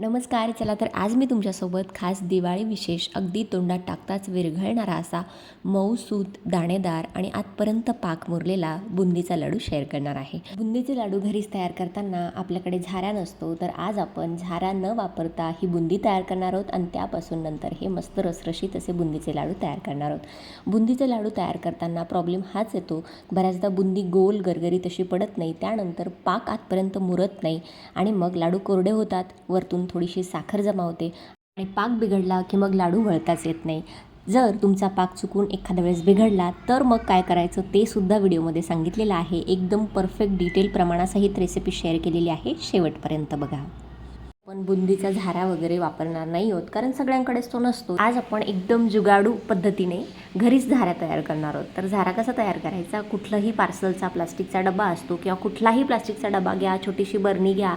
नमस्कार चला तर आज मी तुमच्यासोबत खास दिवाळी विशेष अगदी तोंडात टाकताच विरघळणारा असा मऊ सूत दाणेदार आणि आतपर्यंत पाक मुरलेला बुंदीचा लाडू शेअर करणार आहे. बुंदीचे लाडू घरीच तयार करताना आपल्याकडे झारा नसतो तर आज आपण झारा न वापरता ही बुंदी तयार करणार आहोत आणि त्यापासून नंतर हे मस्त रसरशीत असे बुंदीचे लाडू तयार करणार आहोत. बुंदीचे लाडू तयार करताना प्रॉब्लेम हाच येतो बऱ्याचदा बुंदी गोल गरगरी तशी पडत नाही त्यानंतर पाक आतपर्यंत मुरत नाही आणि मग लाडू कोरडे होतात वरतून थोडीशी साखर जमा होते आणि पाक बिघडला की मग लाडू वळताच येत नाही. जर तुमचा पाक चुकून एखाद्या वेळेस बिघडला तर मग काय करायचं ते सुद्धा व्हिडिओमध्ये सांगितलेलं आहे. एकदम परफेक्ट डिटेल प्रमाणासहित रेसिपी शेअर केलेली आहे शेवटपर्यंत बघा. आपण बुंदीचा झारा वगैरे वापरणार नाही आहोत कारण सगळ्यांकडेच तो नसतो. आज आपण एकदम जुगाडू पद्धतीने घरीच झारा तयार करणार आहोत. तर झारा कसा तयार करायचा? कुठलाही पार्सलचा प्लास्टिकचा डबा असतो किंवा कुठलाही प्लास्टिकचा डबा घ्या छोटीशी बरणी घ्या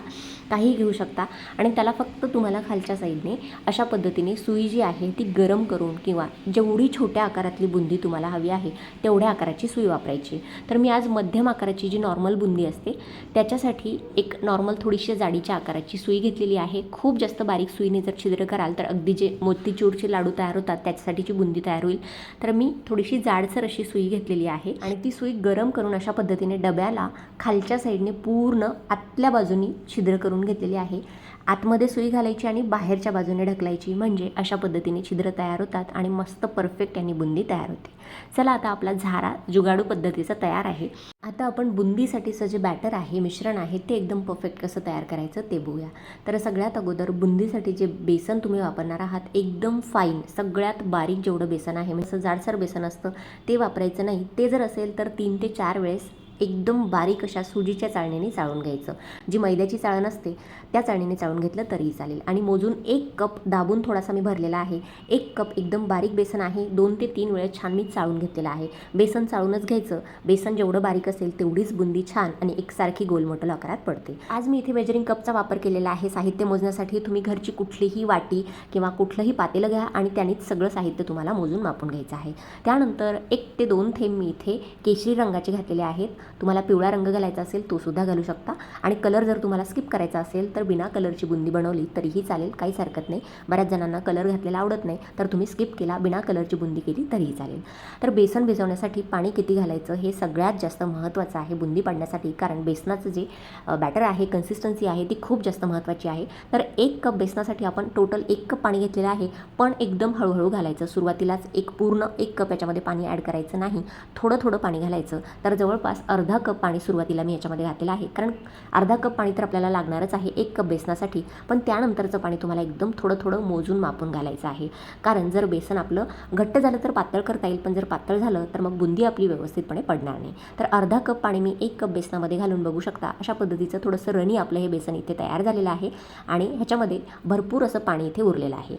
काही घेऊ शकता. आणि त्याला फक्त तुम्हाला खालच्या साईडने अशा पद्धतीने सुई जी आहे ती गरम करून किंवा जेवढी छोट्या आकारातली बुंदी तुम्हाला हवी आहे तेवढ्या आकाराची सुई वापरायची. तर मी आज मध्यम आकाराची जी नॉर्मल बुंदी असते त्याच्यासाठी एक नॉर्मल थोडीशी जाडीच्या आकाराची सुई घेतलेली आहे. खूप जास्त बारीक सुईने जर छिद्र कराल तर अगदी जे मोतीचूरचे लाडू तयार होतात त्याच्यासाठीची बुंदी तयार होईल. तर मी थोडीशी जाडसर अशी सुई घेतलेली आहे आणि ती सुई गरम करून अशा पद्धतीने डब्याला खालच्या साईडने पूर्ण आतल्या बाजूनी छिद्र करून घेतलेली आहे. आतमध्ये सुई घालायची आणि बाहेरच्या बाजूने ढकलायची. म्हणजे अशा पद्धतीने छिद्र तयार होतात आणि मस्त परफेक्ट आणि बुंदी तयार होते. चला आता आपला झारा जुगाडू पद्धतीचा तयार आहे. आता आपण बुंदीसाठीचं जे बॅटर आहे मिश्रण आहे ते एकदम परफेक्ट कसं तयार करायचं ते बघूया. तर सगळ्यात अगोदर बुंदीसाठी जे बेसन तुम्ही वापरणार आहात एकदम फाईन सगळ्यात बारीक जेवढं बेसन आहे म्हणजे असं जाडसर बेसन असतं ते वापरायचं नाही. ते जर असेल तर तीन ते चार वेळेस एकदम बारीक अशा सुजीच्या चाळणीने चाळून घ्यायचं. जी मैद्याची चाळण असते त्या चाळणीने चाळून घेतलं तरीही चालेल. आणि मोजून एक कप दाबून थोडासा मी भरलेला आहे. एक कप एकदम बारीक बेसन आहे. दोन ते तीन वेळा छान मी चाळून घेतलेलं आहे. बेसन चाळूनच घ्यायचं. बेसन जेवढं बारीक असेल तेवढीच बुंदी छान आणि एकसारखी गोलमोटल आकारात पडते. आज मी इथे मेजरिंग कपचा वापर केलेला आहे. साहित्य मोजण्यासाठी तुम्ही घरची कुठलीही वाटी किंवा कुठलंही पातेलं घ्या आणि त्यानेच सगळं साहित्य तुम्हाला मोजून मापून घ्यायचं आहे. त्यानंतर एक ते दोन थेंब मी इथे केशरी रंगाचे घातलेले आहेत. तुम्हाला पिवळा रंग घालायचा असेल तो सुद्धा घालू शकता. आणि कलर जर तुम्हाला स्किप करायचा असेल तर बिना कलरची बुंदी बनवली तरीही चालेल काहीच हरकत नाही. बऱ्याच जणांना कलर घातलेला आवडत नाही तर तुम्ही स्किप केला बिना कलरची बुंदी केली तरीही चालेल. तर बेसन भिजवण्यासाठी पाणी किती घालायचं हे सगळ्यात जास्त महत्त्वाचं आहे बुंदी पाडण्यासाठी कारण बेसनाचं जे बॅटर आहे कन्सिस्टन्सी आहे ती खूप जास्त महत्त्वाची आहे. तर एक कप बेसनासाठी आपण टोटल एक कप पाणी घेतलेलं आहे पण एकदम हळूहळू घालायचं. सुरुवातीलाच एक पूर्ण एक कप याच्यामध्ये पाणी ॲड करायचं नाही. थोडं थोडं पाणी घालायचं. तर जवळपास अर् अर्धा कप पाणी सुरुवातीला मी याच्यामध्ये घातलेलं आहे. कारण अर्धा कप पाणी तर आपल्याला लागणारच आहे एक कप बेसनासाठी. पण त्यानंतरचं पाणी तुम्हाला एकदम थोडं थोडं मोजून मापून घालायचं आहे. कारण जर बेसन आपलं घट्ट झालं तर पातळ करता येईल पण जर पातळ झालं तर मग बुंदी आपली व्यवस्थितपणे पडणार नाही. तर अर्धा कप पाणी मी एक कप बेसनामध्ये घालून बघू शकता. अशा पद्धतीचं थोडंसं रणी आपलं हे बेसन इथे तयार झालेलं आहे आणि ह्याच्यामध्ये भरपूर असं पाणी इथे उरलेलं आहे.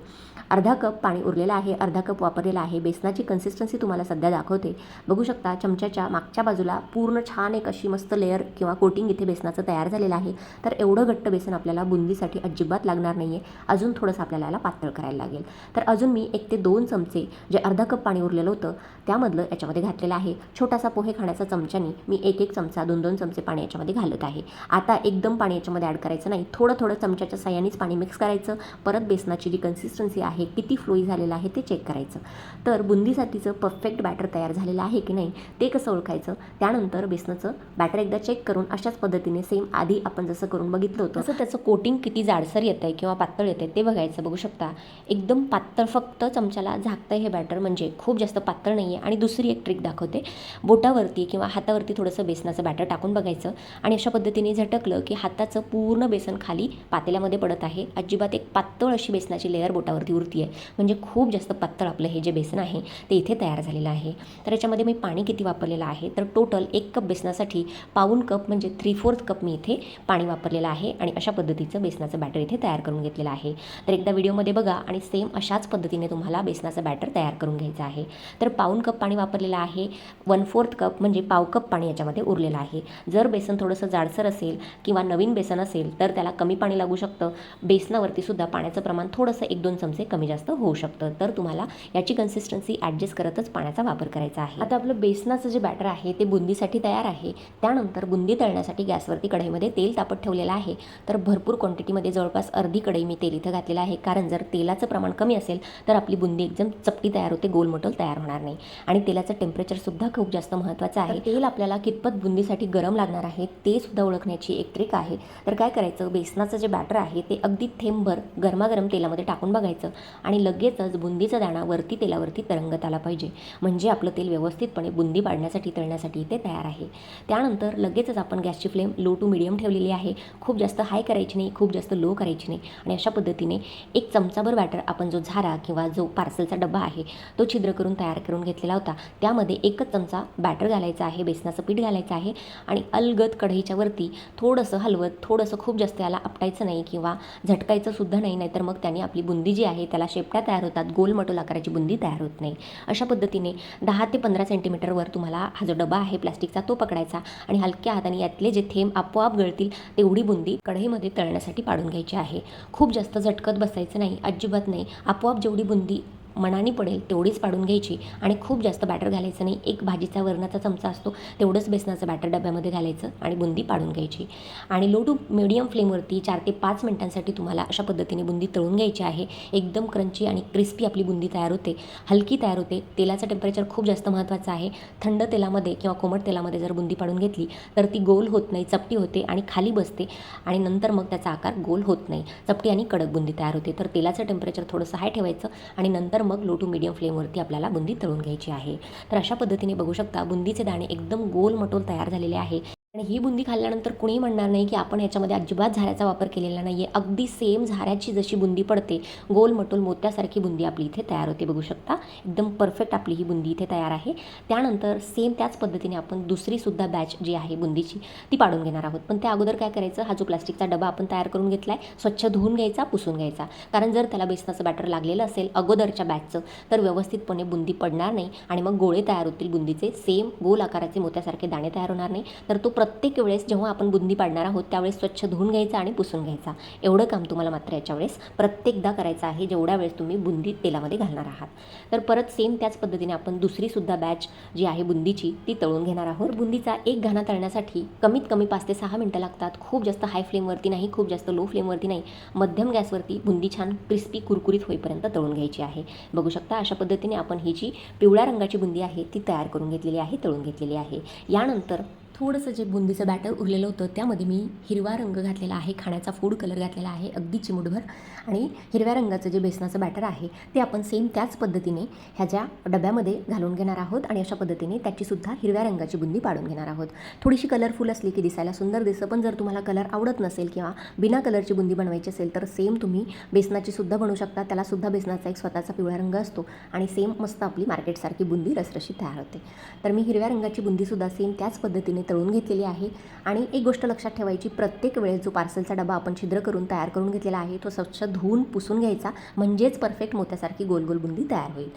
अर्धा कप पाणी उरलेलं आहे अर्धा कप वापरलेला आहे. बेसनाची कन्सिस्टन्सी तुम्हाला सध्या दाखवते. बघू शकता चमच्याच्या मागच्या बाजूला पूर्ण छान एक अशी मस्त लेअर किंवा कोटिंग इथे बेसनाचं तयार झालेलं आहे. तर एवढं घट्ट बेसन आपल्याला बुंदीसाठी अजिबात लागणार नाही आहे अजून थोडंसं आपल्याला याला पातळ करायला लागेल. तर अजून मी एक ते दोन चमचे जे अर्धा कप पाणी उरलेलं होतं त्यामधलं याच्यामध्ये घातलेलं आहे. छोटासा पोहे खाण्याचा चमच्याने मी एक एक चमचा दोन दोन चमचे पाणी याच्यामध्ये घालत आहे. आता एकदम पाणी याच्यामध्ये ॲड करायचं नाही. थोडं थोडं चमच्याच्या साह्यानेच पाणी मिक्स करायचं. परत बेसनाची जी कन्सिस्टन्सी आहे किती फ्लोई झालेलं आहे ते चेक करायचं. तर बुंदीसाठीचं परफेक्ट बॅटर तयार झालेलं आहे की नाही ते कसं ओळखायचं? त्यानंतर बेसनाचं बॅटर एकदा चेक करून अशाच पद्धतीने सेम आधी आपण जसं करून बघितलं होतं तसं त्याचं कोटिंग किती जाडसर येतं आहे किंवा पातळ येतं आहे ते बघायचं बघू शकता. एकदम पातळ फक्त चमच्याला झाकतं हे बॅटर म्हणजे खूप जास्त पातळ नाही आहे आणि दुसरी एक ट्रिक दाखवते. बोटावरती किंवा हातावरती थोडंसं बेसनाचं बॅटर टाकून बघायचं आणि अशा पद्धतीने झटकलं की हाताचं पूर्ण बेसन खाली पातेल्यामध्ये पडत आहे. अजिबात एक पातळ अशी बेसनाची लेअर बोटावरती उरती आहे म्हणजे खूप जास्त पातळ आपलं हे जे बेसन आहे ते इथे तयार झालेलं आहे. तर याच्यामध्ये मी पाणी किती वापरलेलं आहे? तर टोटल एक कप बेसनासाठी पाऊन कप म्हणजे थ्री फोर्थ कप मी इथे पाणी वापरलेलं आहे आणि अशा पद्धतीचं बेसनाचं बॅटर इथे तयार करून घेतलेलं आहे. तर एकदा व्हिडिओमध्ये बघा आणि सेम अशाच पद्धतीने तुम्हाला बेसनाचं बॅटर तयार करून घ्यायचं आहे. तर पाऊन कप पाणी वापरलेलं आहे वन फोर्थ कप म्हणजे पाव कप पाणी याच्यामध्ये उरलेलं आहे. जर बेसन थोडंसं जाडसर असेल किंवा नवीन बेसन असेल तर त्याला कमी पाणी लागू शकतं. बेसनावरती सुद्धा पाण्याचं प्रमाण थोडंसं एक दोन चमचे कमी जास्त होऊ शकतं. तर तुम्हाला याची कन्सिस्टन्सी ॲडजस्ट करतच पाण्याचा वापर करायचा आहे. आता आपलं बेसनाचं जे बॅटर आहे ते बुंदीसाठी तयार तयार आहे. त्यानंतर बुंदी तळण्यासाठी गॅसवरती कढईमध्ये तेल तापत ठेवलेलं आहे. तर भरपूर क्वांटिटीमध्ये जवळपास अर्धी कढई मी तेल इथं घातलेलं आहे. कारण जर तेलाचं प्रमाण कमी असेल तर आपली बुंदी एकदम चपटी तयार होते गोलमटोल तयार होणार नाही. आणि तेलाचं टेम्परेचरसुद्धा खूप जास्त महत्त्वाचं आहे. तेल आपल्याला कितपत बुंदीसाठी गरम लागणार आहे ते सुद्धा ओळखण्याची एक ट्रिक आहे. तर काय करायचं बेसनाचं जे बॅटर आहे ते अगदी थेंबभर गरमागरम तेलामध्ये टाकून बघायचं. आणि लगेचच बुंदीचा दाणा वरती तेलावरती तरंगत आला पाहिजे. म्हणजे आपलं तेल व्यवस्थितपणे बुंदी पाडण्यासाठी तळण्यासाठी ते तयार आहे. त्यानंतर लगेचच आपण गॅसची फ्लेम लो टू मिडियम ठेवलेली आहे. खूप जास्त हाय करायची नाही खूप जास्त लो करायची नाही. आणि अशा पद्धतीने एक चमचाभर बॅटर आपण जो झारा किंवा जो पार्सलचा डबा आहे तो छिद्र करून तयार करून घेतलेला होता. त्यामध्ये एकच चमचा बॅटर घालायचा आहे बेसनाचं पीठ घालायचं आहे आणि अलगद कढईच्या वरती थोडंसं हलवत थोडंसं खूप जास्त याला आपटायचं नाही किंवा झटकायचं सुद्धा नाही नाहीतर मग त्याने आपली बुंदी जी आहे त्याला शेपट्या तयार होतात गोल मटोल आकाराची बुंदी तयार होत नाही. अशा पद्धतीने दहा ते पंधरा सेंटीमीटरवर तुम्हाला हा जो डबा आहे प्लास्टिकचा तो तो पकडायचा आणि हलक्या हाताने यातले जे थेंब आपोआप गळतील तेवढी बुंदी कढईमध्ये तळण्यासाठी पाडून घ्यायची आहे. खूप जास्त झटकत बसायचं नाही अजिबात नाही. आपोआप जेवढी बुंदी मनाने पडेल तेवढीच पाडून घ्यायची आणि खूप जास्त बॅटर घालायचं नाही. एक भाजीचा वरणाचा चमचा असतो तेवढंच बेसनाचं बॅटर डब्यामध्ये घालायचं आणि बुंदी पाडून घ्यायची. आणि लो टू मिडियम फ्लेमवरती चार ते पाच मिनिटांसाठी तुम्हाला अशा पद्धतीने बुंदी तळून घ्यायची आहे. एकदम क्रंची आणि क्रिस्पी आपली बुंदी तयार होते. हलकी तयार होते. तेलाचं टेम्परेचर खूप जास्त महत्त्वाचं आहे. थंड तेलामध्ये किंवा कोमट तेलामध्ये जर बुंदी पाडून घेतली तर ती गोल होत नाही चपटी होते आणि खाली बसते आणि नंतर मग त्याचा आकार गोल होत नाही. चपटी आणि कडक बुंदी तयार होते. तर तेलाचं टेम्परेचर थोडंसं हाय ठेवायचं आणि नंतर मग लो टू मिडियम फ्लेमवरती आपल्याला बुंदी तळून घ्यायची आहे. तर अशा पद्धतीने बघू शकता बुंदीचे दाणे एकदम गोल मटोल तयार झालेले आहे. आणि ही बुंदी खाल्ल्यानंतर कुणीही म्हणणार नाही की आपण याच्यामध्ये अजिबात झाऱ्याचा वापर केलेला नाही आहे अगदी सेम झाऱ्याची जशी बुंदी पडते गोल मटोल मोत्यासारखी बुंदी आपली इथे तयार होते बघू शकता. एकदम परफेक्ट आपली ही बुंदी इथे तयार आहे. त्यानंतर सेम त्याच पद्धतीने आपण दुसरीसुद्धा बॅच जी आहे बुंदीची ती पाडून घेणार आहोत. पण त्या अगोदर काय करायचं? हा जो प्लास्टिकचा डबा आपण तयार करून घेतला आहे स्वच्छ धुवून घ्यायचा पुसून घ्यायचा. कारण जर त्याला बेसनाचं बॅटर लागलेलं असेल अगोदरच्या बॅचचं तर व्यवस्थितपणे बुंदी पडणार नाही आणि मग गोळे तयार होतील बुंदीचे. सेम गोल आकाराचे मोत्यासारखे दाणे तयार होणार नाही. तर तो प्रत्येक वेळेस जेव्हा आपण बुंदी पाडणार आहोत त्यावेळेस स्वच्छ धुवून घ्यायचा आणि पुसून घ्यायचा. एवढं काम तुम्हाला मात्र याच्या वेळेस प्रत्येकदा करायचं आहे जेवढ्या वेळेस तुम्ही बुंदी तेलामध्ये घालणार आहात. तर परत सेम त्याच पद्धतीने आपण दुसरीसुद्धा बॅच जी आहे बुंदीची ती तळून घेणार आहोत. बुंदीचा एक घाणा तळण्यासाठी कमीत कमी पाच ते सहा मिनटं लागतात. खूप जास्त हाय फ्लेमवरती नाही खूप जास्त लो फ्लेमवरती नाही. मध्यम गॅसवरती बुंदी छान क्रिस्पी कुरकुरीत होईपर्यंत तळून घ्यायची आहे. बघू शकता अशा पद्धतीने आपण ही जी पिवळ्या रंगाची बुंदी आहे ती तयार करून घेतलेली आहे तळून घेतलेली आहे. यानंतर थोडंसं जे बुंदीचं बॅटर उरलेलं होतं त्यामध्ये मी हिरवा रंग घातलेला आहे खाण्याचा फूड कलर घातलेला आहे अगदी चिमुटभर. आणि हिरव्या रंगाचं जे बेसनाचं बॅटर आहे ते आपण सेम त्याच पद्धतीने ह्याच्या डब्यामध्ये घालून घेणार आहोत आणि अशा पद्धतीने त्याचीसुद्धा हिरव्या रंगाची बुंदी पाडून घेणार आहोत. थोडीशी कलरफुल असली की दिसायला सुंदर दिसतं पण जर तुम्हाला कलर आवडत नसेल किंवा बिना कलरची बुंदी बनवायची असेल तर सेम तुम्ही बेसनाची सुद्धा बनवू शकता. त्यालासुद्धा बेसनाचा एक स्वतःचा पिवळा रंग असतो आणि सेम मस्त आपली मार्केटसारखी बुंदी रसरशी तयार होते. तर मी हिरव्या रंगाची बुंदीसुद्धा सेम त्याच पद्धतीने तळून घेतलेली आहे. आणि एक गोष्ट लक्षात ठेवायची प्रत्येक वेळेस जो पार्सलचा डबा आपण छिद्र करून तयार करून घेतलेला आहे तो स्वच्छ धुवून पुसून घ्यायचा म्हणजेच परफेक्ट मोत्यासारखी गोल गोल बुंदी तयार होईल.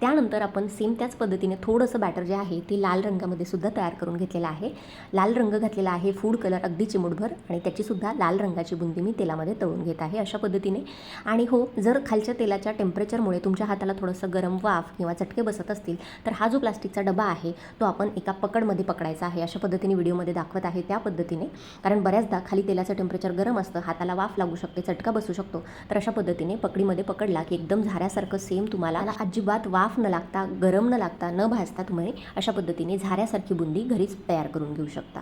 त्यानंतर आपण सेम त्याच पद्धतीने थोडंसं बॅटर जे आहे ते लाल रंगामध्ये सुद्धा तयार करून घेतलेलं आहे. लाल रंग घातलेला आहे फूड कलर अगदी चिमुटभर आणि त्याचीसुद्धा लाल रंगाची बुंदी मी तेलामध्ये तळून घेत आहे अशा पद्धतीने. आणि हो जर खालच्या तेलाच्या टेम्परेचरमुळे तुमच्या हाताला थोडंसं गरम वाफ किंवा चटके बसत असतील तर हा जो प्लास्टिकचा डबा आहे तो आपण एका पकडमध्ये पकडायचा आहे अशा पद्धतीने. पद्धतीने व्हिडिओमध्ये दाखवत आहे त्या पद्धतीने. कारण बऱ्याचदा खाली तेलाचं टेम्परेचर गरम असतं हाताला वाफ लागू शकते चटका बसू शकतो. तर अशा पद्धतीने पकडीमध्ये पकडला की एकदम झाऱ्यासारखं सेम तुम्हाला. अजिबात वाफ न लागता गरम न लागता न भाजता तुम्ही अशा पद्धतीने झाऱ्यासारखी बुंदी घरीच तयार करून घेऊ शकता.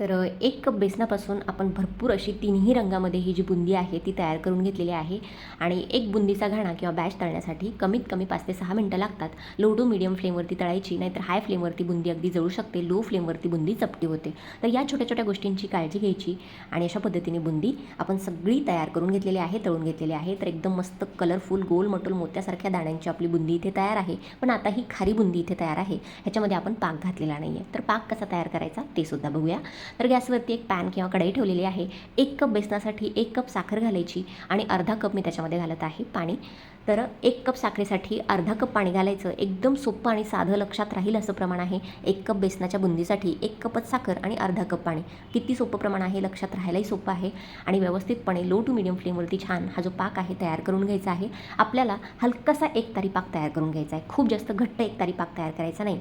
तर एक कप बेसनापासून आपण भरपूर अशी तिन्ही रंगामध्ये ही जी बुंदी आहे ती तयार करून घेतलेली आहे. आणि एक बुंदीचा घाणा किंवा बॅच तळण्यासाठी कमीत कमी पाच ते सहा मिनटं लागतात. लो टू मिडियम फ्लेमवरती तळायची नाहीतर हाय फ्लेमवरती बुंदी अगदी जळू शकते लो फ्लेमवरती बुंदी चपटी होते. तर या छोट्या छोट्या गोष्टींची काळजी घ्यायची आणि अशा पद्धतीने बुंदी आपण सगळी तयार करून घेतलेली आहे तळून घेतलेली आहे. तर एकदम मस्त कलरफुल गोल मटोल मोत्यासारख्या दाण्यांची आपली बुंदी इथे तयार आहे. पण आता ही खारी बुंदी इथे तयार आहे. ह्याच्यामध्ये आपण पाक घातलेला नाही आहे तर पाक कसा तयार करायचा ते सुद्धा बघूया. तर गॅसवरती एक पॅन किंवा कढई ठेवलेली आहे. एक कप बेसनासाठी एक कप साखर घालायची आणि अर्धा कप मी त्याच्यामध्ये घालत आहे पाणी. तर एक कप साखरेसाठी अर्धा कप पाणी घालायचं. एकदम सोपं आणि साधं लक्षात राहील असं प्रमाण आहे. एक कप बेसनाच्या बुंदीसाठी एक कपच साखर आणि अर्धा कप पाणी. किती सोपं प्रमाण आहे लक्षात राहायलाही सोपं आहे. आणि व्यवस्थितपणे लो टू मिडियम फ्लेमवरती छान हा जो पाक आहे तयार करून घ्यायचा आहे. आपल्याला हलकासा एक तारी पाक तयार करून घ्यायचा आहे. खूप जास्त घट्ट एक तारी पाक तयार करायचा नाही.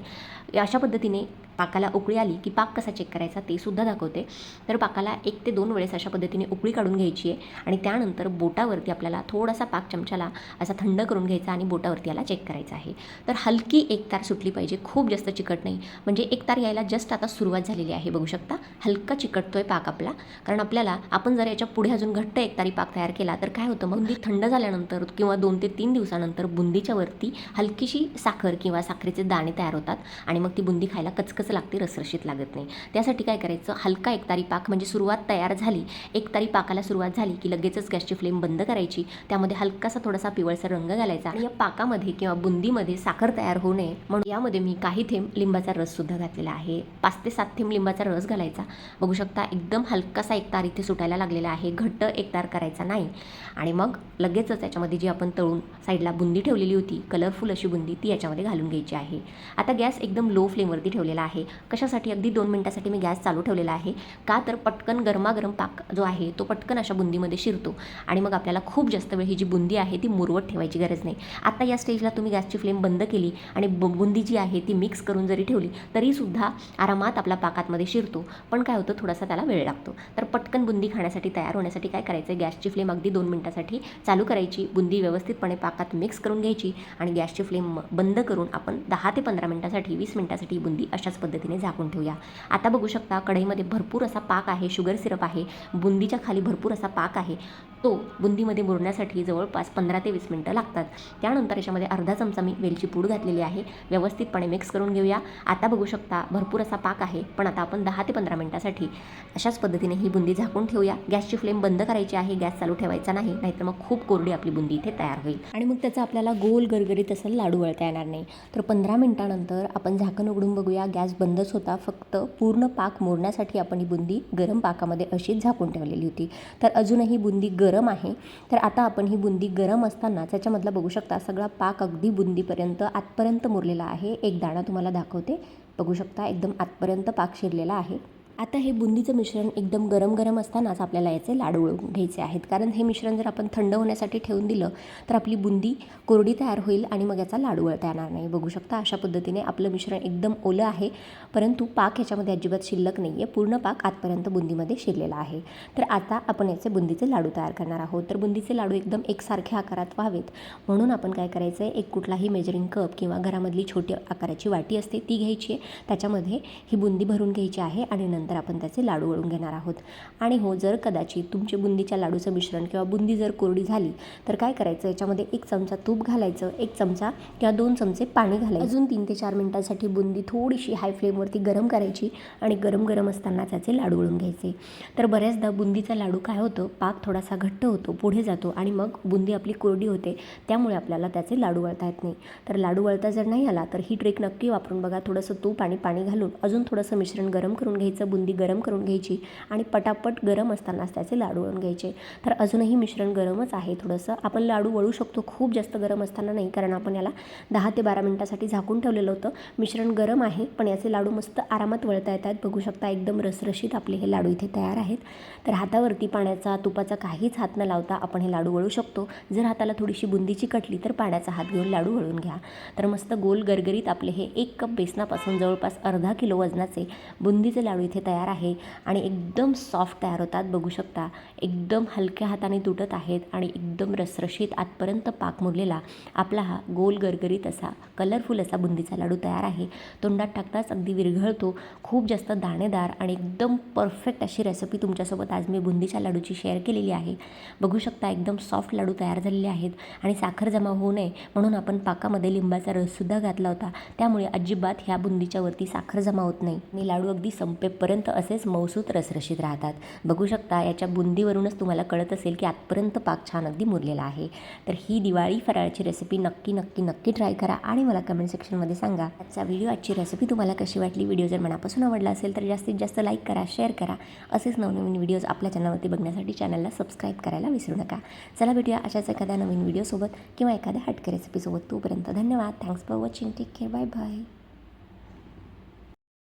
अशा पद्धतीने पाकाला उकळी आली की पाक कसा चेक करायचा ते सुद्धा दाखवते. तर पाकाला एक ते दोन वेळेस अशा पद्धतीने उकळी काढून घ्यायची आहे. आणि त्यानंतर बोटावरती आपल्याला थोडासा पाक चमच्याला असा थंड करून घ्यायचा आणि बोटावरती याला चेक करायचा आहे. तर हलकी एक तार सुटली पाहिजे खूप जास्त चिकट नाही. म्हणजे एक तार यायला जस्ट आता सुरुवात झालेली आहे बघू शकता. हलका चिकटतोय पाक आपला. कारण आपल्याला आपण जर याच्यापुढे अजून घट्ट एक तारी पाक तयार केला तर काय होतं मग बुंदी थंड झाल्यानंतर किंवा दोन ते तीन दिवसानंतर बुंदीच्या वरती हलकीशी साखर किंवा साखरेचे दाणे तयार होतात आणि मग ती बुंदी खायला कचकच लागते रसरशीत लागत नाही. त्यासाठी काय करायचं हलका एक तारी पाक म्हणजे सुरुवात तयार झाली एक तारी पाकाला सुरुवात झाली की लगेचच गॅसची फ्लेम बंद करायची. त्यामध्ये हलकासा थोडासा पिवळसा पिवळसर रंग घालायचा आणि या पाकामध्ये किंवा बुंदीमध्ये साखर तयार होऊ नये. म्हणून यामध्ये मी काही थेंब लिंबाचा रस सुद्धा घातलेला आहे. पाच ते सात थेंब लिंबाचा रस घालायचा. बघू शकता एकदम हलकासा एक तार इथे सुटायला लागलेला आहे. घट्ट एक तार करायचा नाही. आणि मग लगेचच त्याच्यामध्ये जी आपण तळून साईडला बुंदी ठेवलेली होती कलरफुल अशी बुंदी ती याच्यामध्ये घालून घ्यायची आहे. आता गॅस एकदम लो फ्लेमवरती ठेवलेला आहे. कशासाठी? अगदी दोन मिनटासाठी मी गॅस चालू ठेवलेला आहे. का तर पटकन गरमागरम पाक जो आहे तो पटकन अशा बुंदीमध्ये शिरतो. आणि मग आपल्याला खूप जास्त वेळ ही जी बुंदी आहे ती मुरवत ठेवायची गरज नाही. आता या स्टेजला तुम्ही गॅसची फ्लेम बंद केली आणि ब बुंदी जी आहे ती मिक्स करून जरी ठेवली तरीसुद्धा आरामात आपला पाकातमध्ये शिरतो. पण काय होतं थोडासा त्याला वेळ लागतो. तर पटकन बुंदी खाण्यासाठी तयार होण्यासाठी काय करायचं गॅसची फ्लेम अगदी दोन मिनटासाठी चालू करायची. बुंदी व्यवस्थितपणे पाकात मिक्स करून घ्यायची आणि गॅसची फ्लेम बंद करून आपण दहा ते पंधरा मिनटासाठी वीस मिनटासाठी बुंदी अशाच पद्धतीने झाकून ठेवूया. आता बघू शकता कढईमध्ये भरपूर असा पाक आहे शुगर सिरप आहे बुंदीच्या खाली भरपूर असा पाक आहे. तो बुंदीमध्ये मुरण्यासाठी जवळपास पंधरा ते वीस मिनटं लागतात. त्यानंतर याच्यामध्ये अर्धा चमचा मी वेलची पूड घातलेली आहे. व्यवस्थितपणे मिक्स करून घेऊया. आता बघू शकता भरपूर असा पाक आहे पण आता आपण दहा ते पंधरा मिनटासाठी अशाच पद्धतीने ही बुंदी झाकून ठेवूया. गॅसची फ्लेम बंद करायची आहे गॅस चालू ठेवायचा नाही नाहीतर मग खूप कोरडी आपली बुंदी इथे तयार होईल. आणि मग त्याचा आपल्याला गोल गरगरीत असं लाडू वळता येणार नाही. तर पंधरा मिनटानंतर आपण झाकण उघडून बघूया. गॅस बंदच होता फक्त पूर्ण पाक मोडण्यासाठी आपण ही बुंदी गरम पाकामध्ये अशीच झाकून ठेवलेली होती. तर अजूनही बुंदी गरम आहे तर आता आपण ही बुंदी गरम असताना त्याच्यामधला बघू शकता सगळा पाक अगदी बुंदीपर्यंत आतपर्यंत मुरलेला आहे. एक दाणा तुम्हाला दाखवते. बघू शकता एकदम आतपर्यंत पाक शिरलेला आहे. आता हे बुंदीचं मिश्रण एकदम गरम गरम असतानाच आपल्याला याचे लाडू वळून घ्यायचे आहेत. कारण हे मिश्रण जर आपण थंड होण्यासाठी ठेवून दिलं तर आपली बुंदी कोरडी तयार होईल आणि मग याचा लाडू वळता येणार नाही. बघू शकता अशा पद्धतीने आपलं मिश्रण एकदम ओलं आहे. परंतु पाक ह्याच्यामध्ये अजिबात शिल्लक नाही आहे पूर्ण पाक आतपर्यंत बुंदीमध्ये शिरलेला आहे. तर आता आपण याचे बुंदीचे लाडू तयार करणार आहोत. तर बुंदीचे लाडू एकदम एकसारख्या आकारात व्हावेत. म्हणून आपण काय करायचं आहे एक कुठलाही मेजरिंग कप किंवा घरामधली छोटी आकाराची वाटी असते ती घ्यायची आहे. त्याच्यामध्ये ही बुंदी भरून घ्यायची आहे आणि नंतर आपण त्याचे लाडू वळून घेणार आहोत. आणि हो जर कदाचित तुमचे बुंदीच्या लाडूचं मिश्रण किंवा बुंदी जर कोरडी झाली तर काय करायचं? याच्यामध्ये एक चमचा तूप घालायचं एक चमचा किंवा दोन चमचे पाणी घालायचं. अजून तीन ते चार मिनटासाठी बुंदी थोडीशी हाय फ्लेमवरती गरम करायची आणि गरम गरम असताना त्याचे लाडू वळून घ्यायचे. तर बऱ्याचदा बुंदीचा लाडू काय होतं? पाक थोडासा घट्ट होतो पुढे जातो आणि मग बुंदी आपली कोरडी होते. त्यामुळे आपल्याला त्याचे लाडू वळता येत नाही. तर लाडू वळता जर नाही आला तर ही ट्रिक नक्की वापरून बघा. थोडंसं तूप आणि पाणी घालून अजून थोडंसं मिश्रण गरम करून घ्यायचं. बुंदी गरम करून घ्यायची आणि पटापट गरम असतानाच त्याचे लाडू वळून घ्यायचे. तर अजूनही मिश्रण गरमच आहे थोडंसं. आपण लाडू वळू शकतो खूप जास्त गरम असताना नाही कारण आपण याला दहा ते बारा मिनटासाठी झाकून ठेवलेलं होतं. मिश्रण गरम आहे पण याचे लाडू मस्त आरामात वळता येतात. बघू शकता एकदम रसरशीत आपले हे लाडू इथे तयार आहेत. तर हातावरती पाण्याचा तुपाचा काहीच हात न लावता आपण हे लाडू वळू शकतो. जर हाताला थोडीशी बुंदीची कटली तर पाण्याचा हात घेऊन लाडू वळून घ्या. तर मस्त गोल गरगरीत आपले हे एक कप बेसनापासून जवळपास अर्धा किलो वजनाचे बुंदीचे लाडू इथे तयार आहे आणि एकदम सॉफ्ट तयार होतात. बघू शकता एकदम हलक्या हाताने तुटत आहेत आणि एकदम रसरशीत आतपर्यंत पाक मुरलेला आपला हा गोल गरगरीत असा कलरफुल असा बुंदीचा लाडू तयार आहे. तोंडात टाकताच अगदी विरघळतो. खूप जास्त दाणेदार आणि एकदम परफेक्ट अशी रेसिपी तुमच्यासोबत आज मी बुंदीच्या लाडूची शेअर केलेली आहे. बघू शकता एकदम सॉफ्ट लाडू तयार झालेले आहेत आणि साखर जमा होऊ नये म्हणून आपण पाकामध्ये लिंबाचा रससुद्धा घातला होता. त्यामुळे अजिबात ह्या बुंदीच्यावरती साखर जमा होत नाही. आणि लाडू अगदी संपेपर्यंत असेच मौसूत रसरशीत राहतात. बघू शकता याच्या बुंदीवरूनच तुम्हाला कळत असेल की आतपर्यंत पाक छान अगदी मुरलेला आहे. तर ही दिवाळी फराळची रेसिपी नक्की नक्की नक्की ट्राय करा आणि मला कमेंट सेक्शनमध्ये सांगा. आजचा व्हिडिओ आजची रेसिपी तुम्हाला कशी वाटली? व्हिडिओ जर मनापासून आवडला असेल तर जास्तीत जास्त लाईक करा शेअर करा. असेच नवनवीन व्हिडिओज आपल्या चॅनलवरती बघण्यासाठी चॅनलला सबस्क्राईब करायला विसरू नका. चला भेटूया अशाच एखाद्या नवीन व्हिडिओसोबत किंवा एखाद्या हटके रेसिपीसोबत तोपर्यंत धन्यवाद. Thanks for watching take care bye bye